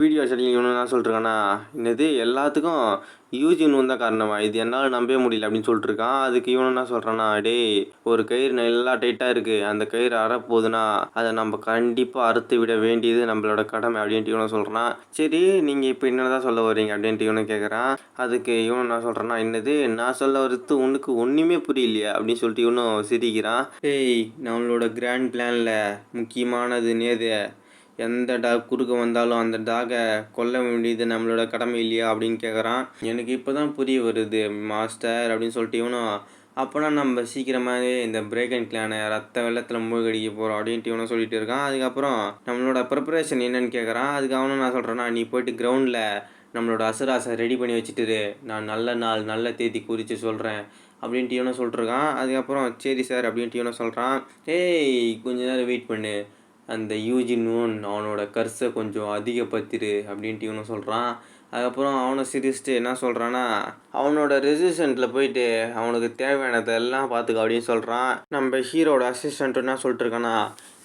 Video setting இவனு என்ன சொல்லிட்டுருக்கான்னா என்னது எல்லாத்துக்கும் யூஜின் தான் காரணமா? இது என்னால் நம்பவே முடியல அப்படின்னு சொல்லிட்டுருக்கான். அதுக்கு இவனு என்ன சொல்கிறான்னா டேய் ஒரு கயிறு நல்லா டைட்டாக இருக்குது அந்த கயிறு அறப்போகுதுன்னா அதை நம்ம கண்டிப்பாக அறுத்து விட வேண்டியது நம்மளோட கடமை அப்படின்ட்டு இவனும் சொல்கிறான் சரி நீங்கள் இப்போ என்ன தான் சொல்ல வரீங்க அப்படின்ட்டு இவனும் கேட்குறான் அதுக்கு இவனு என்ன சொல்கிறேன்னா என்னது நான் சொல்ல வரது உனக்கு ஒன்றுமே புரியலையா அப்படின்னு சொல்லிட்டு இவனும் சிரிக்கிறான். டேய் நம்மளோட கிராண்ட் பிளானில் முக்கியமானது நேது எந்த டாக் குறுக்க வந்தாலும் அந்த டாகை கொல்ல வேண்டியது நம்மளோட கடமை இல்லையா அப்படின்னு கேட்குறான் எனக்கு இப்போ தான் புரிய வருது மாஸ்டர் அப்படின்னு சொல்லிட்டு இவனும் அப்போனா நம்ம சீக்கிரமாகவே இந்த பிரேக் அண்ட் கிளானை ரத்த வெள்ளத்தில் மூழ்கடிக்க போகிறோம் அப்படின்ட்டு இவனும் சொல்லிட்டு இருக்கான். அதுக்கப்புறம் நம்மளோட ப்ரிப்பரேஷன் என்னன்னு கேட்குறான் அதுக்கு அவனும் நான் சொல்கிறேன்னா நீ போயிட்டு கிரவுண்டில் நம்மளோட அசுராசை ரெடி பண்ணி வச்சுட்டு நான் நல்ல நாள் நல்ல தேதி குறித்து சொல்கிறேன் அப்படின்ட்டு இவனும் சொல்லிட்டுருக்கான் அதுக்கப்புறம் சரி சார் அப்படின்ட்டு இவனும் சொல்கிறான் ஏய் கொஞ்ச நேரம் வெயிட் பண்ணு. அந்த யூஜினும் அவனோட கர்ஸை கொஞ்சம் அதிகப்படுத்திடு அப்படின்ட்டு இவனும் சொல்கிறான் அதுக்கப்புறம் அவனை சிரிச்சுட்டு என்ன சொல்கிறான்னா அவனோட ரெசிஸ்டண்ட்டில் போயிட்டு அவனுக்கு தேவையானதெல்லாம் பார்த்துக்க அப்படின்னு சொல்கிறான் நம்ம ஹீரோட அசிஸ்டண்ட்டு என்ன சொல்லிட்டுருக்கானா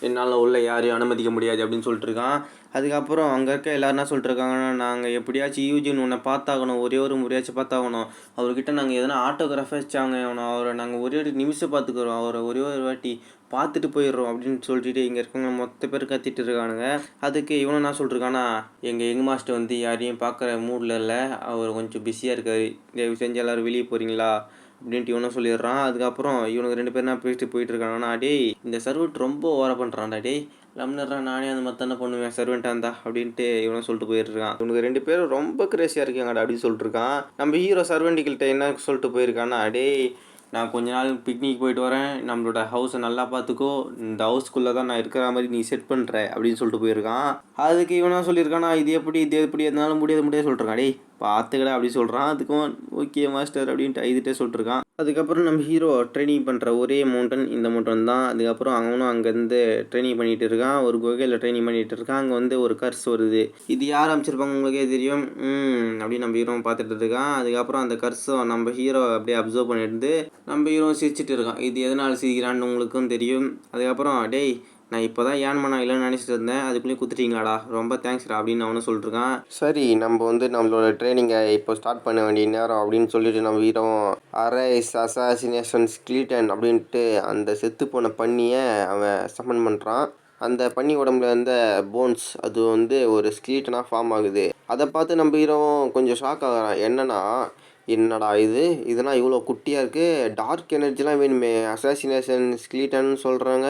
என்னால் உள்ள யாரையும் அனுமதிக்க முடியாது அப்படின்னு சொல்லிட்டு இருக்கான். அதுக்கப்புறம் அங்கே இருக்க எல்லாரும் என்ன சொல்லிட்டு இருக்காங்கன்னா நாங்கள் எப்படியாச்சும் யூஜின் உன்னை பார்த்தாகணும் ஒரே ஒரு முறையாச்சும் பார்த்தாகணும். அவர்கிட்ட நாங்கள் எதனா ஆட்டோகிராஃபர் வச்சாங்க அவனை அவரை நாங்கள் ஒரே ஒரு நிமிஷம் பார்த்துக்குறோம். அவரை ஒரே ஒரு வாட்டி பார்த்துட்டு போயிடுறோம் அப்படின்னு சொல்லிட்டு இங்கே இருக்கவங்க மொத்த பேர் கத்திட்டு இருக்கானுங்க. அதுக்கு இவனும் என்ன சொல்லிருக்கானா எங்கள் எங் மாஸ்டர் வந்து யாரையும் பார்க்குற மூடில் இல்லை. அவர் கொஞ்சம் பிஸியாக இருக்காரு. தயவு செஞ்சு எல்லோரும் வெளியே போகிறீங்களா அப்படின்ட்டு இவனும் சொல்லிடுறான். அதுக்கப்புறம் இவனுக்கு ரெண்டு பேரும் பேசிட்டு போயிட்டு இருக்காங்கன்னா டேய் இந்த சர்வெண்ட் ரொம்ப ஓர பண்ணுறான்டா டேய். லம்னர்ரா நானே அந்த மாதிரி தானே பண்ணுவேன் சர்வெண்ட்டாக இருந்தா அப்படின்ட்டு இவனும் சொல்லிட்டு போயிருக்கான் இவனுக்கு ரெண்டு பேரும் ரொம்ப கிரேசியாக இருக்காங்கடா அப்படின்னு சொல்லிட்டு இருக்கான். நம்ம ஹீரோ சர்வெண்டிகள்கிட்ட என்ன சொல்லிட்டு போயிருக்கானா டேய் நான் கொஞ்ச நாள் பிக்னிக் போயிட்டு வரேன். நம்மளோட ஹவுஸை நல்லா பார்த்துக்கோ. இந்த ஹவுஸ்க்குள்ளே தான் நான் இருக்கிற மாதிரி நீ செட் பண்ணுற அப்படின்னு சொல்லிட்டு போயிருக்கான். அதுக்கு இவனா நான் இது எப்படி இது எப்படி எதனால முடியாது முடியாது சொல்லிட்டுருக்கான் டேய் பார்த்துக்கடா அப்படி சொல்கிறான் அதுக்கும் ஓகே மாஸ்டர் அப்படின்ட்டு இதுகிட்டே சொல்லிட்டுருக்கான் அதுக்கப்புறம் நம்ம ஹீரோ ட்ரைனிங் பண்ணுற ஒரே மவுண்டன் இந்த மவுண்டன் தான். அதுக்கப்புறம் அவனும் அங்கேருந்து ட்ரைனிங் பண்ணிகிட்டு இருக்கான். ஒரு குகையில் ட்ரைனிங் பண்ணிகிட்டு இருக்கான். அங்கே வந்து ஒரு கர்ஸ் வருது. இது யார் அமைச்சிருப்பாங்க உங்களுக்கே தெரியும். அப்படின்னு நம்ம ஹீரோ பார்த்துட்டு இருக்கான். அதுக்கப்புறம் அந்த கர்ஸை நம்ம ஹீரோ அப்படியே அப்சர்வ் பண்ணிட்டு நம்ம ஹீரோ சிரிச்சிட்டு இருக்கான். இது எதனால் சிரிக்கிறான்னு உங்களுக்கும் தெரியும். அதுக்கப்புறம் டேய் நான் இப்போ தான் ஏன் பண்ண இல்லைன்னு நினச்சிட்டு இருந்தேன். அதுக்குள்ளேயே குத்துட்டீங்களாடா. ரொம்ப தேங்க்ஸ்டா அப்படின்னு அவனும் சொல்லிட்டுருக்கான் சரி நம்ம வந்து நம்மளோட ட்ரைனிங்கை இப்போ ஸ்டார்ட் பண்ண வேண்டிய நேரம் அப்படின்னு சொல்லிட்டு நம்ம வீரம் அரைஸ் அசாசினேஷன் ஸ்கிலிட்டன் அப்படின்ட்டு அந்த செத்து போன பண்ணியை அவன் சமன் பண்ணுறான் அந்த பன்னி உடம்புல இருந்த போன்ஸ் அது வந்து ஒரு ஸ்கிலீட்டனாக ஃபார்ம் ஆகுது. அதை பார்த்து நம்ம ஹீரோவும் கொஞ்சம் ஷாக் ஆகிறான். என்னன்னா என்னடா இது? இதெல்லாம் இவ்வளோ குட்டியாக இருக்குது டார்க் எனர்ஜிலாம் வேணுமே. அசாசினேஷன் ஸ்கிலீட்டன்னு சொல்கிறாங்க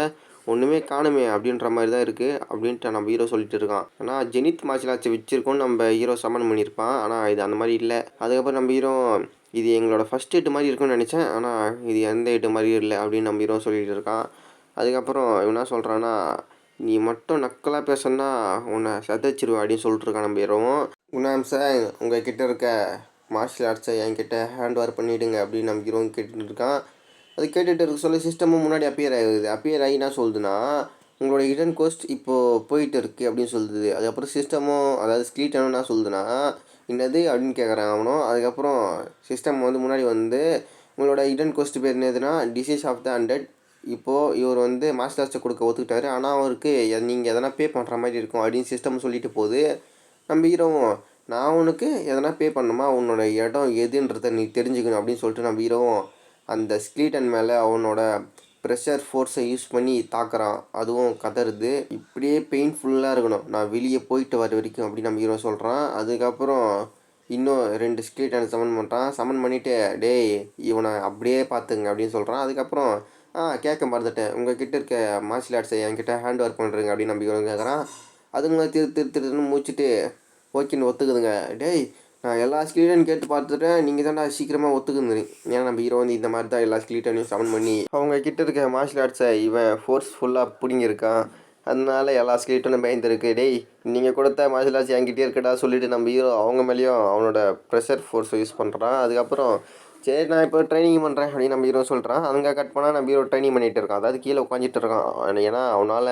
ஒன்றுமே காணுமே அப்படின்ற மாதிரி தான் இருக்குது அப்படின்ட்டு நம்ம ஹீரோ சொல்லிட்டு இருக்கான். ஆனால் ஜெனித் மார்ஷல் ஆர்ட்ஸ் வச்சிருக்கோம்னு நம்ம ஹீரோ சமன் பண்ணியிருப்பான். ஆனால் இது அந்த மாதிரி இல்லை. அதுக்கப்புறம் நம்ம ஹீரோ இது எங்களோட ஃபஸ்ட் எட்டு மாதிரி இருக்கும்னு நினச்சேன். ஆனால் இது எந்த எட்டு மாதிரி இல்லை அப்படின்னு நம்ம ஹீரோ சொல்லிட்டு இருக்கான். அதுக்கப்புறம் இவனா சொல்கிறான்னா நீ மட்டும் நக்கலாக பேசுனா உன்னை சதைச்சிருவேன் அப்படின்னு சொல்லிட்டு இருக்கான் நம்ம ஹீரோவும் குணாம் சார் உங்கள் கிட்டே இருக்க மார்ஷியல் ஆர்ட்ஸை என்கிட்ட ஹேண்ட் ஓவர் பண்ணிவிடுங்க அப்படின்னு நம்ம ஹீரோவும் கேட்டுருக்கான் இருக்கான். அது கேட்டுட்டு இருக்க சொல்ல சிஸ்டமும் முன்னாடி அப்பியர் ஆகுது அப்பியர் ஆகி என்ன சொல்லுதுன்னா உங்களோட ஹிடன் கோஸ்ட் இப்போது போயிட்டு இருக்குது அப்படின்னு சொல்லுது. அதுக்கப்புறம் சிஸ்டமும் அதாவது ஸ்க்ரீட்டனும் என்ன சொல்லுதுன்னா என்னது அப்படின்னு கேட்குறான் அவனும் அதுக்கப்புறம் சிஸ்டம் வந்து முன்னாடி வந்து உங்களோட ஹிடன் கோஸ்ட் பேர் என்னதுன்னா டிசீஸ் ஆஃப் த ஹண்ட்ரட் இப்போது இவர் வந்து மாஸ்டர் மாஸ்டர்ஸை கொடுக்க ஒத்துக்கிட்டாரு. ஆனால் அவருக்கு நீங்கள் எதனா பே பண்ணுற மாதிரி இருக்கும் அப்படின்னு சிஸ்டம் சொல்லிட்டு போகுது. நம்ம ஹீரோவும் நான் உனக்கு எதனா பே பண்ணுமா உன்னோட இடம் எதுன்றதை நீ தெரிஞ்சுக்கணும் அப்படின்னு சொல்லிட்டு நம்ம ஹீரோவும் அந்த ஸ்க்லீட்டன் மேலே அவனோட ப்ரெஷர் ஃபோர்ஸை யூஸ் பண்ணி தாக்குறான். அதுவும் கதறுது. இப்படியே பெயின்ஃபுல்லாக இருக்கணும். நான் வெளியே போயிட்டு வர வரைக்கும் அப்படின்னு நம்ம ஹீரோ சொல்கிறான் அதுக்கப்புறம் இன்னும் ரெண்டு ஸ்கிலீட்டனை சமன் பண்ணுறான் சமன் பண்ணிவிட்டு டேய் இவனை அப்படியே பார்த்துங்க அப்படின்னு சொல்கிறான் அதுக்கப்புறம் ஆ கேட்க மறந்துட்டேன். உங்கள் கிட்ட இருக்க மார்ஷியல் ஆர்ட்ஸை என்கிட்ட ஹேண்ட் ஒர்க் பண்ணுறேங்க அப்படின்னு நம்ம ஹீரோ கேட்குறான் அதுங்க திரு திரு திருன்னு மூச்சுட்டு ஓகேன்னு ஒத்துக்குதுங்க. டேய் எல்லா ஸ்கிலீட்டனையும் கேட்டு பார்த்துட்டேன் நீங்கள் தான் சீக்கிரமாக ஒத்துக்குங்க ஏன்னா நம்ம ஹீரோ வந்து இந்த மாதிரி தான் எல்லா ஸ்கிலீட்டனையும் சமன் பண்ணி அவங்க கிட்ட இருக்க மார்ஷியல் ஆர்ட்ஸை இவன் ஃபோர்ஸ்ஃபுல்லாக பிடிங்கிருக்கான் அதனால எல்லா ஸ்கிலீட்டனும் பயந்துருக்கு. டேய் நீங்கள் கொடுத்த மார்ஷியல் ஆர்ட்ஸ் என்கிட்டே இருக்கடா சொல்லிட்டு நம்ம ஹீரோ அவங்க மேலேயும் அவனோட ப்ரெஷர் ஃபோர்ஸை யூஸ் பண்ணுறான் அதுக்கப்புறம் சரி நான் இப்போ ட்ரைனிங் பண்ணுறேன் அப்படின்னு நம்ம ஹீரோ சொல்கிறான் அங்கே கட் பண்ணால் நம்ம ஹீரோ ட்ரைனிங் பண்ணிகிட்டு இருக்கான். அதாவது கீழே உட்காந்துட்டு இருக்கான். ஏன்னா அவனால்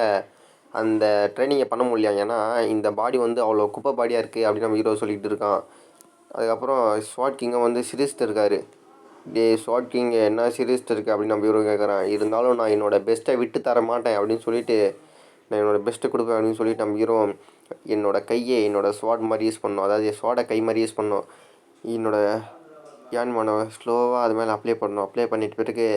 அந்த ட்ரைனிங்கை பண்ண முடியல ஏன்னா இந்த பாடி வந்து அவ்வளோ குப்பை பாடியாக இருக்குது அப்படின்னு நம்ம ஹீரோ சொல்லிகிட்டு இருக்கான். அதுக்கப்புறம் ஸ்வாட் கிங்கை வந்து சிரிச்சிட்டு இருக்காரு. டே ஸ்வாட் கிங் என்ன சிரிச்சிட்டு இருக்கு அப்படின்னு நம்ம இவரும் கேட்குறான் இருந்தாலும் நான் என்னோடய பெஸ்ட்டை விட்டு தர மாட்டேன் அப்படின்னு சொல்லிட்டு நான் என்னோட பெஸ்ட்டை கொடுப்பேன் அப்படின்னு சொல்லிட்டு நம்ம ஹீரோ என்னோடய கையை என்னோடய ஸ்வாட் மாதிரி யூஸ் பண்ணோம். அதாவது ஸ்வாடை கை மாதிரி யூஸ் பண்ணோம். என்னோட யான்மானை ஸ்லோவாக அது மேலே அப்ளை பண்ணோம். அப்ளை பண்ணிட்டு பிறகு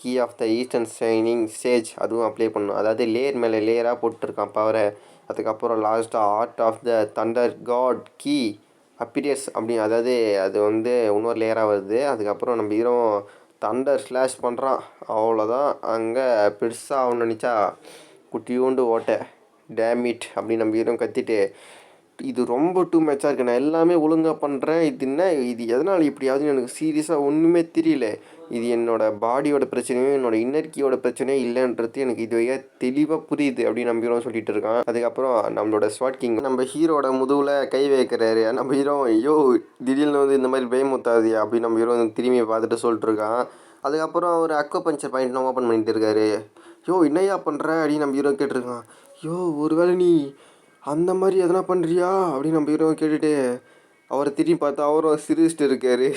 key of the eastern shining sage அதுவும் அப்ளை பண்ணணும் அதாவது லேயர் மேலே லேயராக போட்டிருக்கான் பவரை அதுக்கப்புறம் லாஸ்ட்டாக art of the thunder god key appears அப்படி அதாவது அது வந்து இன்னொரு லேயராக வருது. அதுக்கப்புறம் நம்ம ஹீரோ தண்டர் ஸ்லாஷ் பண்ணுறான் அவ்வளோதான் அங்கே பெருசாக அவன் நினச்சா குட்டியூண்டு ஓட்டை. டேமிட் அப்படின்னு நம்ம ஹீரோ கத்திட்டு இது ரொம்ப டூ மேட்சாக இருக்குது நான் எல்லாமே ஒழுங்காக பண்ணுறேன் இது என்ன? இது எதனால் இப்படியாவது எனக்கு சீரியஸாக ஒன்றுமே தெரியல. இது என்னோடய பாடியோட பிரச்சனையும் என்னோட இன்னர் கீயோட பிரச்சனையும் இல்லைன்றது எனக்கு இது வழியாக தெளிவாக புரியுது அப்படின்னு நம்ம சொல்லிட்டு இருக்கான். அதுக்கப்புறம் நம்மளோட ஸ்வாட் கிங் நம்ம ஹீரோட முதுகில் கை வைக்கிறாரு. நம்ம ஹீரோ ஐயோ திடீர்னு வந்து இந்த மாதிரி பயமுத்தாதியா அப்படின்னு நம்ம ஹீரோ வந்து திரும்பி பார்த்துட்டு சொல்லிட்டு இருக்கான். அதுக்கப்புறம் அவர் அக்கோ பஞ்சர் பாயிண்ட் ஓப்பன் பண்ணிட்டு இருக்காரு. யோ என்னையா பண்ணுற அப்படின்னு நம்ம ஹீரோ கேட்டிருக்கான். யோ ஒருவேளை நீ அந்த மாதிரி எதனா பண்ணுறியா அப்படின்னு நம்ம ஹீரோ கேட்டுட்டு அவரை திரும்பி பார்த்தா அவரும் சிரிச்சுட்டு இருக்காரு.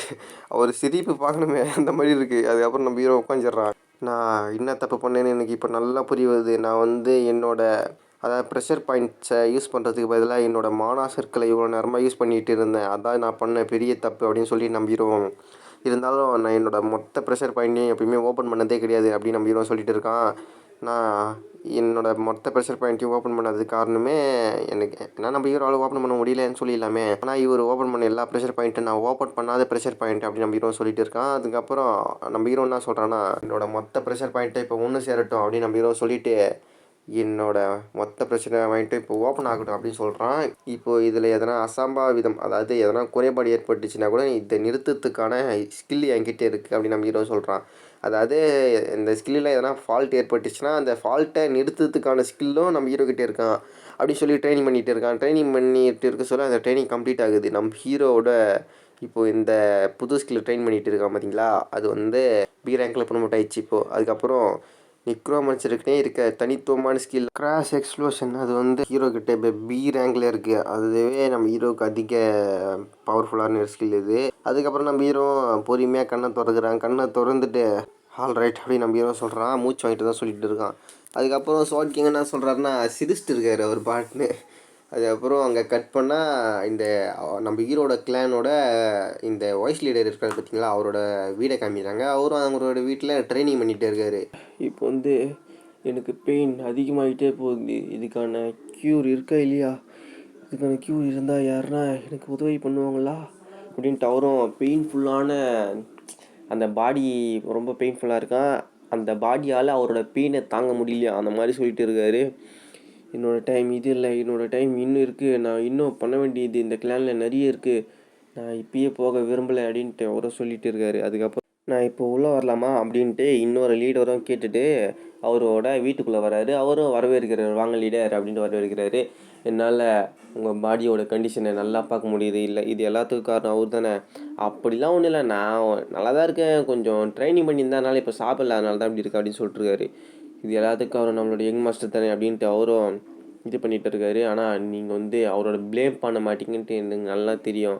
அவர் சிரிப்பு பார்க்கணுமே. அந்த மாதிரி இருக்குது அதுக்கப்புறம் நம்ம ஹீரோ உட்காந்துடுறான் நான் என்ன தப்பு பண்ணேன்னு எனக்கு இப்போ நல்லா புரிய வருது. நான் வந்து என்னோடய அதாவது ப்ரெஷர் பாயிண்ட்ஸை யூஸ் பண்ணுறதுக்கு பதிலாக என்னோடய மானா சர்க்கிளை இவ்வளோ நேரமாக யூஸ் பண்ணிகிட்டு இருந்தேன். அதான் நான் பண்ண பெரிய தப்பு அப்படின்னு சொல்லி நம்பிடுவோம் இருந்தாலும் நான் என்னோட மொத்த ப்ரெஷர் பாயிண்ட்டையும் எப்பயுமே ஓப்பன் பண்ணதே கிடையாது அப்படின்னு நம்பிடுவோம் சொல்லிட்டு இருக்கான். நான் என்னோட மொத்த ப்ரெஷர் பாயிண்ட்டையும் ஓப்பன் பண்ணதுக்கு காரணமே எனக்கு ஏன்னா நம்ம ஹீரோவால் ஓப்பன் பண்ண முடியலன்னு சொல்லிடலாமே. ஆனால் இவர் ஓப்பன் பண்ண எல்லா ப்ரெஷர் பாயிண்ட்டும் நான் ஓப்பன் பண்ணாத ப்ரெஷர் பாயிண்ட் அப்படின்னு நம்ம ஹீரோ சொல்லிட்டு இருக்கான். அதுக்கப்புறம் நம்ம ஹீரோ என்ன சொல்கிறான்னா என்னோட மொத்த ப்ரெஷர் பாயிண்ட்டை இப்போ ஒன்று சேரட்டும் அப்படின்னு நம்ம ஹீரோ சொல்லிட்டு என்னோட மொத்த பிரச்சனை வாங்கிட்டு இப்போ ஓப்பன் ஆகட்டும் அப்படின்னு சொல்கிறான் இப்போது இதில் எதனா அசம்பாவிதம் அதாவது எதனா குறைபாடு ஏற்பட்டுச்சுன்னா கூட இதை நிறுத்தத்துக்கான ஸ்கில் என்கிட்ட இருக்குது அப்படின்னு நம்ம ஹீரோ சொல்கிறான் அதாவது இந்த ஸ்கில்லில் எதனா ஃபால்ட் ஏற்பட்டுச்சுன்னா அந்த ஃபால்ட்டை நிறுத்துறதுக்கான ஸ்கில்லும் நம்ம ஹீரோக்கிட்டே இருக்கான். அப்படின்னு சொல்லி ட்ரைனிங் பண்ணிகிட்டு இருக்கான். ட்ரைனிங் பண்ணிட்டு இருக்க சொல்ல அந்த ட்ரைனிங் கம்ப்ளீட் ஆகுது. நம்ம ஹீரோவோட இப்போது இந்த புது ஸ்கில் ட்ரெயின் பண்ணிகிட்டு இருக்கான் பார்த்தீங்களா அது வந்து பி ரேங்கில் ப்ரொமோட் ஆயிடுச்சு இப்போது அதுக்கப்புறம் நிக்ரோமன்சருக்குனே இருக்க தனித்துவமான ஸ்கில் கிராஸ் எக்ஸ்ப்ளோஷன் அது வந்து ஹீரோ கிட்ட இப்போ பி ரேங்கில் இருக்குது அதுவே நம்ம ஹீரோவுக்கு அதிக பவர்ஃபுல்லான ஒரு ஸ்கில் இது. அதுக்கப்புறம் நம்ம ஹீரோ பொறுமையாக கண்ணை திறக்கிறான். கண்ணை திறந்துட்டு ஆல் ரைட் அப்படின்னு நம்ம ஹீரோ சொல்கிறான் மூச்சு வாங்கிட்டு தான் சொல்லிட்டு இருக்கான். அதுக்கப்புறம் ஷார்ட் கிங் என்ன சொல்கிறாருன்னா சிரிச்சிட்டு இருக்காரு அவர் பாட்டுன்னு. அதுக்கப்புறம் அங்கே கட் பண்ணால் இந்த நம்ம ஹீரோட கிளானோட இந்த வாய்ஸ் லீடர் இருக்காரு பார்த்தீங்களா அவரோட வீடை காமிக்கிறாங்க. அவரும் அவங்களோட வீட்டில் ட்ரைனிங் பண்ணிகிட்டே இருக்காரு. இப்போ வந்து எனக்கு பெயின் அதிகமாகிட்டே போகுது. இதுக்கான க்யூர் இருக்கா இல்லையா? இதுக்கான க்யூர் இருந்தால் யாருன்னா எனக்கு உதவி பண்ணுவாங்களா? அப்படின்ட்டு அவரும் பெயின்ஃபுல்லான அந்த பாடி ரொம்ப பெயின்ஃபுல்லாக இருக்கான். அந்த பாடியால் அவரோட பெயினை தாங்க முடியலையா? அந்த மாதிரி சொல்லிட்டு இருக்காரு. என்னோடய டைம் இது இல்லை என்னோடய டைம் இன்னும் இருக்குது நான் இன்னும் பண்ண வேண்டியது இந்த கிளானில் நிறைய இருக்குது நான் இப்பயே போக விரும்பலை அப்படின்ட்டு அவரும் சொல்லிட்டு இருக்காரு. அதுக்கப்புறம் நான் இப்போ உள்ளே வரலாமா அப்படின்ட்டு இன்னொரு லீடரும் கேட்டுட்டு அவரோட வீட்டுக்குள்ளே வராரு. அவரும் வரவேற்கிறார் வாங்க லீடர் அப்படின்ட்டு வரவேற்கிறாரு. என்னால் உங்கள் பாடியோட கண்டிஷனை நல்லா பார்க்க முடியுது. இல்லை இது எல்லாத்துக்கும் காரணம் அவர் தானே. அப்படிலாம் ஒன்றும் இல்லை. நான் நல்லா தான் இருக்கேன். கொஞ்சம் ட்ரைனிங் பண்ணியிருந்தனால இப்போ சாப்பிடல. அதனால தான் இப்படி இருக்கு அப்படின்னு சொல்லிட்டுருக்காரு இது எல்லாத்துக்கும் அவர் நம்மளோட யங் மாஸ்டர் தானே அப்படின்ட்டு அவரும் இது பண்ணிட்டு இருக்காரு. ஆனால் நீங்கள் வந்து அவரோட ப்ளேம் பண்ண மாட்டீங்கன்ட்டு எனக்கு நல்லா தெரியும்.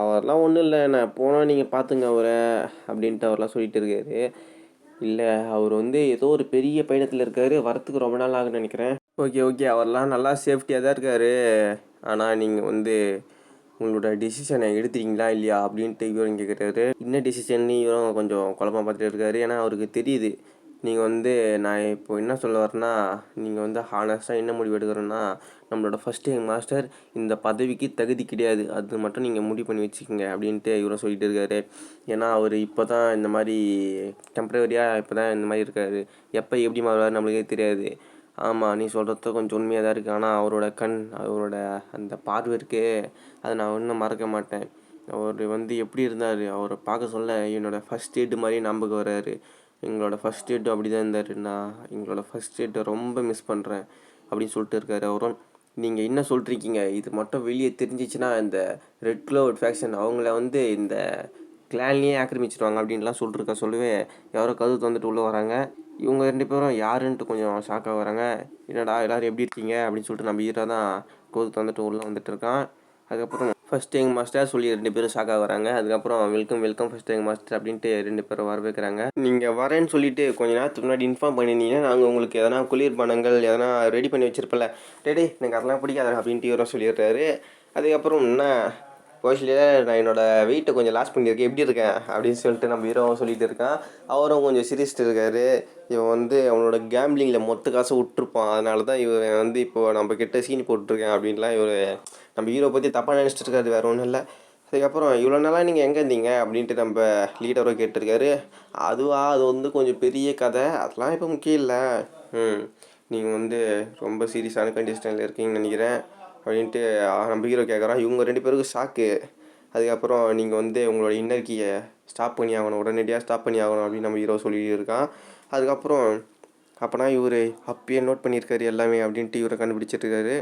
அவர்லாம் ஒன்றும் இல்லை. நான் போனால் நீங்கள் பார்த்துங்க அவரை அப்படின்ட்டு அவர்லாம் சொல்லிட்டு இருக்காரு. இல்லை அவர் வந்து ஏதோ ஒரு பெரிய பயணத்தில் இருக்காரு. வரத்துக்கு ரொம்ப நாள் ஆகும்னு நினைக்கிறேன். ஓகே ஓகே அவர்லாம் நல்லா சேஃப்டியாக தான் இருக்காரு. ஆனால் நீங்கள் வந்து உங்களோட டிசிஷனை எடுத்துட்டீங்களா இல்லையா அப்படின்ட்டு இவரும் கேட்குறாரு என்ன டிசிஷன் இவரும் கொஞ்சம் குழப்பமா பார்த்துட்டு இருக்காரு. ஏன்னா அவருக்கு தெரியுது. நீங்கள் வந்து நான் இப்போ என்ன சொல்ல வரேன்னா நீங்கள் வந்து ஹானஸ்ட்டாக என்ன முடிவு எடுக்கிறோன்னா நம்மளோட ஃபஸ்ட் யங் மாஸ்டர் இந்த பதவிக்கு தகுதி கிடையாது. அது மட்டும் நீங்கள் முடிவு பண்ணி வச்சுக்கோங்க அப்படின்ட்டு இவரும் சொல்லிட்டு இருக்காரு. ஏன்னா அவர் இப்போ தான் இந்த மாதிரி டெம்பரவரியாக இப்போ தான் இந்த மாதிரி இருக்காரு. எப்போ எப்படி மாறுவார் நம்மளுக்கே தெரியாது. ஆமாம் நீ சொல்கிறது கொஞ்சம் உண்மையாக தான் இருக்குது ஆனால் அவரோட கண் அவரோட அந்த பார்வை இருக்கே அதை நான் ஒன்றும் மறக்க மாட்டேன். அவர் வந்து எப்படி இருந்தார் அவரை பார்க்க சொல்ல என்னோடய ஃபஸ்ட் எய்டு மாதிரி ஞாபகம் வர்றாரு எங்களோட ஃபஸ்ட் எய்டு அப்படி தான் இருந்தார். நான் எங்களோட ஃபஸ்ட் எய்டை ரொம்ப மிஸ் பண்ணுறேன் அப்படின்னு சொல்லிட்டு இருக்காரு அவரும். நீங்கள் என்ன சொல்லிருக்கீங்க இது மட்டும் வெளியே தெரிஞ்சிச்சுன்னா இந்த ரெட் க்ளோட் ஃபேக்ஷன் அவங்கள வந்து இந்த கிளான்லேயே ஆக்கிரமிச்சிருவாங்க அப்படின்லாம் சொல்லிருக்க சொல்லவே யாரோ கதவு தந்துட்டு உள்ளே வராங்க. இவங்க ரெண்டு பேரும் யாருன்ட்டு கொஞ்சம் ஷாக்காக வராங்க. என்னடா எல்லோரும் எப்படி இருக்கீங்க? அப்படின்னு சொல்லிட்டு நம்ம ஹீரோ தான் கதவு தந்துட்டு உள்ளே வந்துட்டு இருக்கான். அதுக்கப்புறம் ஃபஸ்ட்டு எங்கள் மாஸ்டர் சொல்லி ரெண்டு பேரும் ஷாக் வராங்க. அதுக்கப்புறம் வெல்கம் வெல்கம் ஃபஸ்ட்டு எங்கள் மாஸ்டர் அப்படின்ட்டு ரெண்டு பேரும் வரவேற்கிறாங்க. நீங்கள் வரேன்னு சொல்லிட்டு கொஞ்ச நேரத்துக்கு முன்னாடி இன்ஃபார்ம் பண்ணியிருந்தீங்கன்னா நாங்கள் உங்களுக்கு எதனா குளிர்பானங்கள் எதனா ரெடி பண்ணி வச்சிருப்பல டேடே எனக்கு அதெல்லாம் பிடிக்காது அப்படின்ட்டு இவரும் சொல்லிடுறாரு. அதுக்கப்புறம் என்ன கோஷிலே நான் என்னோடய வெயிட்டை கொஞ்சம் லாஸ் பண்ணியிருக்கேன். எப்படி இருக்கேன்? அப்படின்னு சொல்லிட்டு நம்ம ஹீரோவும் சொல்லிட்டு இருக்கான். அவரும் கொஞ்சம் சிரிச்சிட்டு இருக்காரு. இவன் வந்து அவனோட கேம்லிங்கில் மொத்த காசு விட்டுருப்பான். அதனால தான் இவன் வந்து இப்போ நம்ம கிட்ட சீனி போட்டுருக்கேன் அப்படின்லாம் இவர் நம்ம ஹீரோ பற்றி தப்பாக நினச்சிட்டு இருக்காரு. வேறு ஒன்றும் இல்லை. அதுக்கப்புறம் இவ்வளோ நாளாக நீங்கள் எங்கே இருந்தீங்க? அப்படின்ட்டு நம்ம லீடரோ கேட்டிருக்காரு. அதுவா? அது வந்து கொஞ்சம் பெரிய கதை. அதெல்லாம் இப்போ முக்கியம் இல்லை. ம். நீங்கள் வந்து ரொம்ப சீரியஸான கண்டிஷனில் இருக்கீங்கன்னு நினைக்கிறேன். அப்படின்ட்டு நம்ம ஹீரோ கேட்குறான் இவங்க ரெண்டு பேருக்கும் ஷாக்கு அதுக்கப்புறம் நீங்கள் வந்து உங்களோட இன்னர் கீயை ஸ்டாப் பண்ணி ஆகணும். உடனடியாக ஸ்டாப் பண்ணி ஆகணும் அப்படின்னு நம்ம ஹீரோ சொல்லியிருக்கான். இருக்கான் அதுக்கப்புறம் அப்போனா இவர் அப்பயே நோட் பண்ணியிருக்காரு எல்லாமே அப்படின்ட்டு இவரை கண்டுபிடிச்சிட்டு இருக்காரு.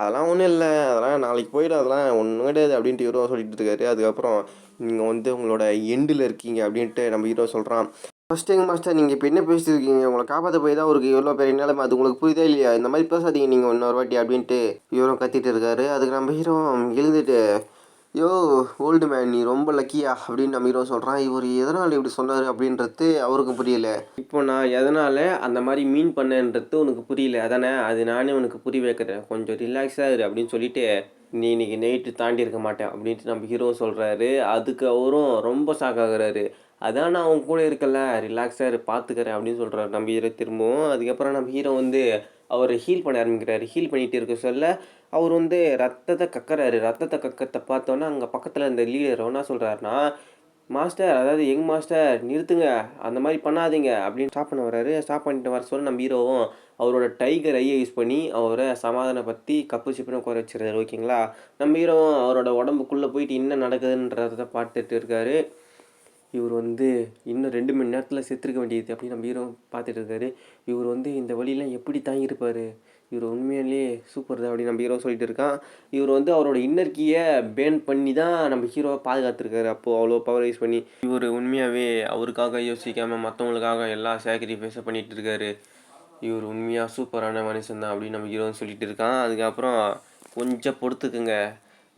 அதெல்லாம் ஒன்றும் இல்லை. அதெல்லாம் நாளைக்கு போயிடும் அதெல்லாம் ஒன்றும் கிடையாது அப்படின்ட்டு ஹீரோ சொல்லிட்டு இருக்காரு. அதுக்கப்புறம் நீங்கள் வந்து உங்களோட எண்டில் இருக்கீங்க அப்படின்ட்டு நம்ம ஹீரோ சொல்கிறான் ஃபஸ்ட் டைம் மாஸ்டர் நீங்கள் இப்போ என்ன பேசிட்டு இருக்கீங்க உங்களை காப்பாற்ற போய் தான் அவருக்கு எவ்வளோ பெரிய நிலைமை. அது உங்களுக்கு புரியுதா இல்லையா? இந்த மாதிரி பேசாதீங்க. நீங்கள் இன்னொரு வாட்டி அப்படின்ட்டு இவரும் கத்திட்டு இருக்காரு. அதுக்கு நம்ம ஹீரோ எழுந்துட்டு யோ ஓல்டு மேன் நீ ரொம்ப லக்கியா அப்படின்னு நம்ம ஹீரோ சொல்கிறான் இவர் எதனால் இப்படி சொன்னார் அப்படின்றது அவருக்கு புரியல. இப்போ நான் எதனால் அந்த மாதிரி மீன் பண்ணேன்றது உனக்கு புரியல. அதானே? அது நானே உனக்கு புரிய வைக்கிறேன். கொஞ்சம் ரிலாக்ஸாக இரு அப்படின்னு சொல்லிட்டு நீ இன்னைக்கு நைட்டு தாண்டி இருக்க மாட்டேன். அப்படின்ட்டு நம்ம ஹீரோ சொல்கிறாரு அதுக்கு அவரும் ரொம்ப ஷாக் ஆகுறாரு. அதான் நான் அவங்க கூட இருக்கல ரிலாக்ஸாக இரு பார்த்துக்கிறேன் அப்படின்னு சொல்கிறாரு நம்ம ஹீரோ திரும்பவும். அதுக்கப்புறம் நம்ம ஹீரோ வந்து அவர் ஹீல் பண்ண ஆரம்பிக்கிறாரு. ஹீல் பண்ணிகிட்டு இருக்க சொல்ல அவர் வந்து ரத்தத்தை கக்கறாரு. ரத்தத்தை கக்கத்தை பார்த்தோன்னா அங்கே பக்கத்தில் இந்த லீடர் என்ன சொல்கிறாருன்னா மாஸ்டர் அதாவது யங் மாஸ்டர் நிறுத்துங்க. அந்த மாதிரி பண்ணாதீங்க. அப்படின்னு ஸ்டாப் பண்ண வர்றாரு. ஸ்டாப் பண்ணிட்டு வர சொல்ல நம்ம ஹீரோவும் அவரோட டைகர் ஐயை யூஸ் பண்ணி அவரை சமாதானப்படுத்தி கப்பு சிப்புன்னு குறை வச்சுருக்காரு ஓகேங்களா நம்ம ஹீரோவும் அவரோட உடம்புக்குள்ளே போயிட்டு என்ன நடக்குதுன்றத பார்த்துட்டு இருக்காரு. இவர் வந்து இன்னும் ரெண்டு மணி நேரத்தில் செத்துருக்க வேண்டியது அப்படின்னு நம்ம ஹீரோ பார்த்துட்டு இருக்காரு. இவர் வந்து இந்த வழியெல்லாம் எப்படி தாங்கியிருப்பார் இவர் உண்மையிலேயே சூப்பர் தான் அப்படின்னு நம்ம ஹீரோ சொல்லிட்டு இருக்கான். இவர் வந்து அவரோட இன்னர் கீயை பேன் பண்ணி தான் நம்ம ஹீரோவை பாதுகாத்துருக்காரு. அப்போது அவ்வளோ பவர் யூஸ் பண்ணி இவர் உண்மையாகவே அவருக்காக யோசிக்காமல் மற்றவங்களுக்காக எல்லா சாக்ரிஃபைஸும் பண்ணிகிட்டு இருக்காரு. இவர் உண்மையாக சூப்பரான மனுஷன் தான் அப்படின்னு நம்ம ஹீரோன்னு சொல்லிட்டு இருக்கான். அதுக்கப்புறம் கொஞ்சம் பொறுத்துக்குங்க.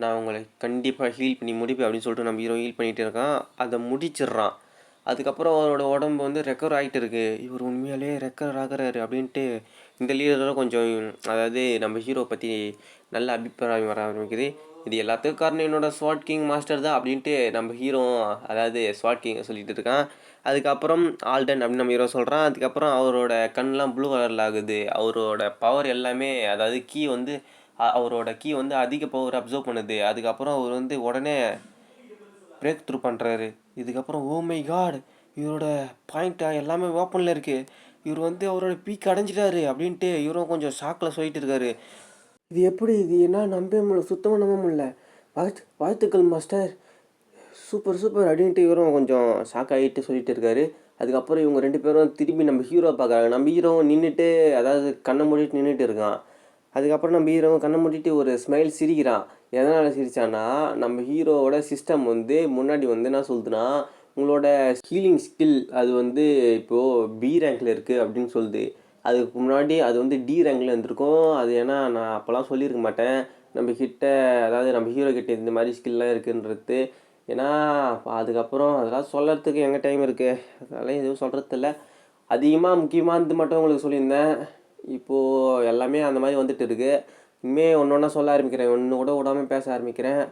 நான் உங்களை கண்டிப்பாக ஹீல் பண்ணி முடிப்பேன் அப்படின்னு சொல்லிட்டு நம்ம ஹீரோ ஹீல் பண்ணிகிட்டு இருக்கான். அதை முடிச்சிடுறான். அதுக்கப்புறம் அவரோட உடம்பு வந்து ரெக்கவர் ஆகிட்டு இருக்கு இவர் உண்மையாலே ரெக்கவர் ஆகிறாரு அப்படின்ட்டு இந்த லீடரில் கொஞ்சம் அதாவது நம்ம ஹீரோ பற்றி நல்ல அபிப்பிராயம் வர ஆரம்பிக்குது. இது எல்லாத்துக்கும் காரணம் என்னோட ஸ்வாட் கிங் மாஸ்டர் தான் அப்படின்ட்டு நம்ம ஹீரோ அதாவது ஸ்வாட் கிங் சொல்லிட்டு இருக்கான். அதுக்கப்புறம் ஆல்டன் அப்படின்னு நம்ம ஹீரோ சொல்கிறான் அதுக்கப்புறம் அவரோட கண்ணெலாம் ப்ளூ கலரில் ஆகுது. அவரோட பவர் எல்லாமே அதாவது கீ வந்து அவரோட கீ வந்து அதிக பவர் அப்சர்வ் பண்ணுது. அதுக்கப்புறம் அவர் வந்து உடனே பிரேக் த்ரூ பண்ணுறாரு இதுக்கப்புறம் ஓ மை காட் இவரோட பாயிண்ட் எல்லாமே ஓப்பனில் இருக்குது இவர் வந்து அவரோட பீக் அடைஞ்சிட்டாரு அப்படின்ட்டு இவரும் கொஞ்சம் ஷாக்கில் சொல்லிட்டு இருக்காரு. இது எப்படி? இது என்ன நம்ப முடியல சுத்தமாக நம்ப முடியல. வாழ்த்து வாழ்த்துக்கள் மாஸ்டர் சூப்பர் சூப்பர் அப்படின்ட்டு இவரும் கொஞ்சம் ஷாக் ஆகிட்டு சொல்லிட்டு இருக்காரு. அதுக்கப்புறம் இவங்க ரெண்டு பேரும் திரும்பி நம்ம ஹீரோ பார்க்குறாங்க. நம்ம ஹீரோ நின்றுட்டு அதாவது கண்ணை மூடிட்டு நின்றுட்டு இருக்கான். அதுக்கப்புறம் நம்ம ஹீரோவும் கண்ணை மூடிட்டு ஒரு ஸ்மைல் சிரிக்கிறான். எதனால் சிரிச்சான்னா நம்ம ஹீரோவோட சிஸ்டம் வந்து முன்னாடி வந்து என்ன சொல்லுதுன்னா உங்களோட ஹீலிங் ஸ்கில் அது வந்து இப்போது பி ரேங்கில் இருக்குது அப்படின்னு சொல்லுது. அதுக்கு முன்னாடி அது வந்து டி ரேங்கில் இருந்திருக்கும். அது ஏன்னா நான் அப்போல்லாம் சொல்லியிருக்க மாட்டேன். நம்ம கிட்ட அதாவது நம்ம ஹீரோ கிட்ட இந்த மாதிரி ஸ்கில்லாம் இருக்குன்றது. ஏன்னா அதுக்கப்புறம் அதெல்லாம் சொல்கிறதுக்கு எங்கே டைம் இருக்குது அதெல்லாம் எதுவும் சொல்கிறது இல்லை அதிகமாக முக்கியமானது மட்டும் உங்களுக்கு சொல்லியிருந்தேன். இப்போது எல்லாமே அந்த மாதிரி வந்துட்டு இருக்கு. இனிமேல் ஒன்று ஒன்றா சொல்ல ஆரம்பிக்கிறேன். ஒன்று கூட விடாமல் பேச ஆரம்பிக்கிறேன்.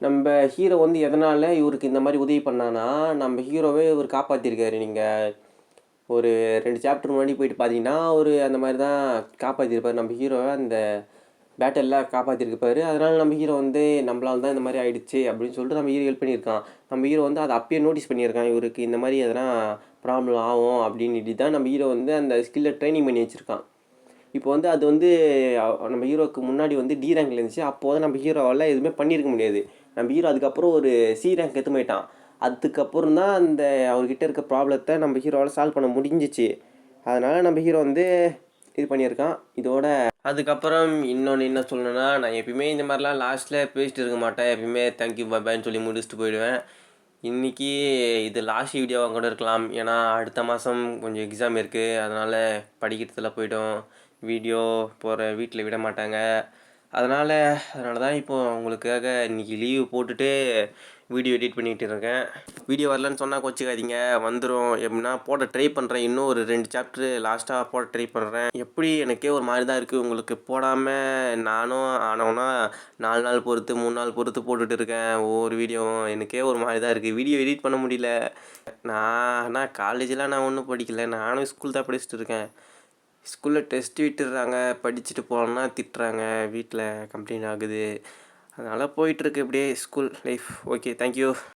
நம்ம ஹீரோ வந்து எதனால் இவருக்கு இந்த மாதிரி உதவி பண்ணானா நம்ம ஹீரோவே இவர் காப்பாற்றிருக்காரு நீங்கள் ஒரு ரெண்டு சாப்டர் முன்னாடி போயிட்டு பார்த்தீங்கன்னா அவர் அந்த மாதிரி தான் காப்பாற்றிருப்பார் நம்ம ஹீரோவை அந்த பேட்டலில் காப்பாற்றிருப்பார் அதனால் நம்ம ஹீரோ வந்து நம்மளால் தான் இந்த மாதிரி ஆயிடுச்சு அப்படின்னு சொல்லிட்டு நம்ம ஹீரோ ஹெல்ப் பண்ணியிருக்கான். நம்ம ஹீரோ வந்து அதை அப்பயே நோட்டீஸ் பண்ணியிருக்கான். இவருக்கு இந்த மாதிரி எதனா ப்ராப்ளம் ஆகும் அப்படின்னு தான் நம்ம ஹீரோ வந்து அந்த ஸ்கில்லை ட்ரைனிங் பண்ணி வச்சுருக்கான். இப்போ வந்து அது வந்து நம்ம ஹீரோக்கு முன்னாடி வந்து டி ரேங்க்ல இருந்துச்சு. அப்போது நம்ம ஹீரோவால் எதுவுமே பண்ணியிருக்க முடியாது. நம்ம ஹீரோ அதுக்கப்புறம் ஒரு சி ரேங்க் எடுத்து போயிட்டான். அதுக்கப்புறம் தான் அந்த அவர்கிட்ட இருக்க ப்ராப்ளத்தை நம்ம ஹீரோவால் சால்வ் பண்ண முடிஞ்சிச்சு. அதனால் நம்ம ஹீரோ வந்து இது பண்ணியிருக்கான். இதோட அதுக்கப்புறம் இன்னொன்று என்ன சொல்லணும்னா நான் எப்பயுமே இந்த மாதிரிலாம் லாஸ்ட்டில் பேசிட்டு இருக்க மாட்டேன். எப்பயுமே தேங்க்யூ பாய்னு சொல்லி முடிச்சுட்டு போயிடுவேன். இன்றைக்கி இது லாஸ்ட் வீடியோவாக கூட இருக்கலாம். ஏன்னா அடுத்த மாதம் கொஞ்சம் எக்ஸாம் இருக்குது அதனால் படிக்கிறதுல போய்டும் வீடியோ போகிற வீட்டில் விட மாட்டாங்க. அதனால் அதனால தான் இப்போது உங்களுக்காக இன்றைக்கி லீவு போட்டுட்டு வீடியோ எடிட் பண்ணிகிட்டு இருக்கேன். வீடியோ வரலன்னு சொன்னால் கோச்சிக்காதீங்க. வந்துடும் எப்படின்னா போட ட்ரை பண்ணுறேன் இன்னும் ஒரு ரெண்டு சாப்டர் லாஸ்ட்டாக போட ட்ரை பண்ணுறேன் எப்படி எனக்கே ஒரு மாதிரி தான் இருக்குது உங்களுக்கு போடாமல் நானும் ஆனவனா நாலு நாள் பொறுத்து மூணு நாள் பொறுத்து போட்டுட்டு இருக்கேன். ஒவ்வொரு வீடியோவும் எனக்கே ஒரு மாதிரி தான் இருக்குது வீடியோ எடிட் பண்ண முடியல. நான் ஆனால் காலேஜெலாம் நான் ஒன்றும் படிக்கல. நானும் ஸ்கூல் தான் படிச்சுட்டு இருக்கேன். ஸ்கூலில் டெஸ்ட் விட்டுடுறாங்க படிச்சுட்டு போனோம்னா திட்டுறாங்க வீட்டில் கம்ப்ளைண்ட் ஆகுது. அதனால் போயிட்டுருக்கு இப்படியே ஸ்கூல் லைஃப் ஓகே தேங்க்யூ